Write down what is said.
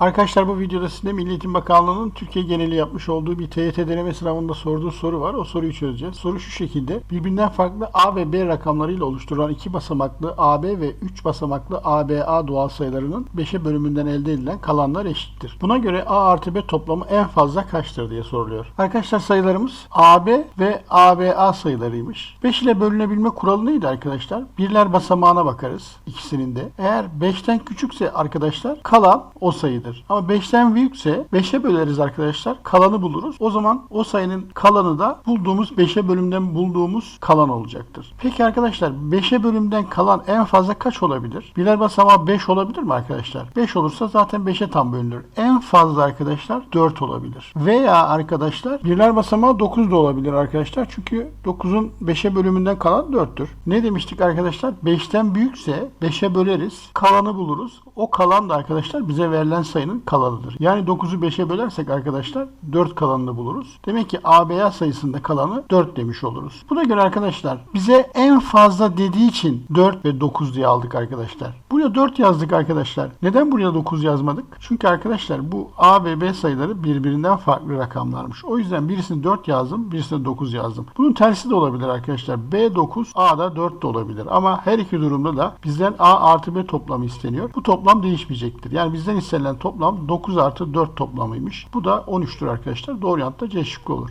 Arkadaşlar bu videoda size Milli Eğitim Bakanlığı'nın Türkiye geneli yapmış olduğu bir TYT deneme sınavında sorduğu soru var. O soruyu çözeceğiz. Soru şu şekilde. Birbirinden farklı A ve B rakamlarıyla oluşturulan iki basamaklı AB ve 3 basamaklı ABA doğal sayılarının 5'e bölümünden elde edilen kalanlar eşittir. Buna göre A artı B toplamı en fazla kaçtır diye soruluyor. Arkadaşlar sayılarımız AB ve ABA sayılarıymış. 5 ile bölünebilme kuralı neydi arkadaşlar? Birler basamağına bakarız ikisinin de. Eğer 5'ten küçükse arkadaşlar kalan o sayıdır. Ama 5'ten büyükse 5'e böleriz arkadaşlar. Kalanı buluruz. O zaman o sayının kalanı da bulduğumuz 5'e bölümden bulduğumuz kalan olacaktır. Peki arkadaşlar 5'e bölümden kalan en fazla kaç olabilir? Birler basamağı 5 olabilir mi arkadaşlar? 5 olursa zaten 5'e tam bölünür. En fazla arkadaşlar 4 olabilir. Veya arkadaşlar birler basamağı 9 da olabilir arkadaşlar. Çünkü 9'un 5'e bölümünden kalan 4'tür. Ne demiştik arkadaşlar? 5'ten büyükse 5'e böleriz. Kalanı buluruz. O kalan da arkadaşlar bize verilen sayının kalanıdır. Yani 9'u 5'e bölersek arkadaşlar 4 kalanını buluruz. Demek ki ABA sayısında kalanı 4 demiş oluruz. Buna göre arkadaşlar bize en fazla dediği için 4 ve 9 diye aldık arkadaşlar. Buraya 4 yazdık arkadaşlar. Neden buraya 9 yazmadık? Çünkü arkadaşlar bu A ve B sayıları birbirinden farklı rakamlarmış. O yüzden birisini 4 yazdım, birisini 9 yazdım. Bunun tersi de olabilir arkadaşlar. B 9, A da 4 de olabilir. Ama her iki durumda da bizden A artı B toplamı isteniyor. Bu toplam değişmeyecektir. Yani bizden istenilen toplam 9 artı 4 toplamıymış. Bu da 13'tür arkadaşlar. Doğru yanıt da C şıkkı olur.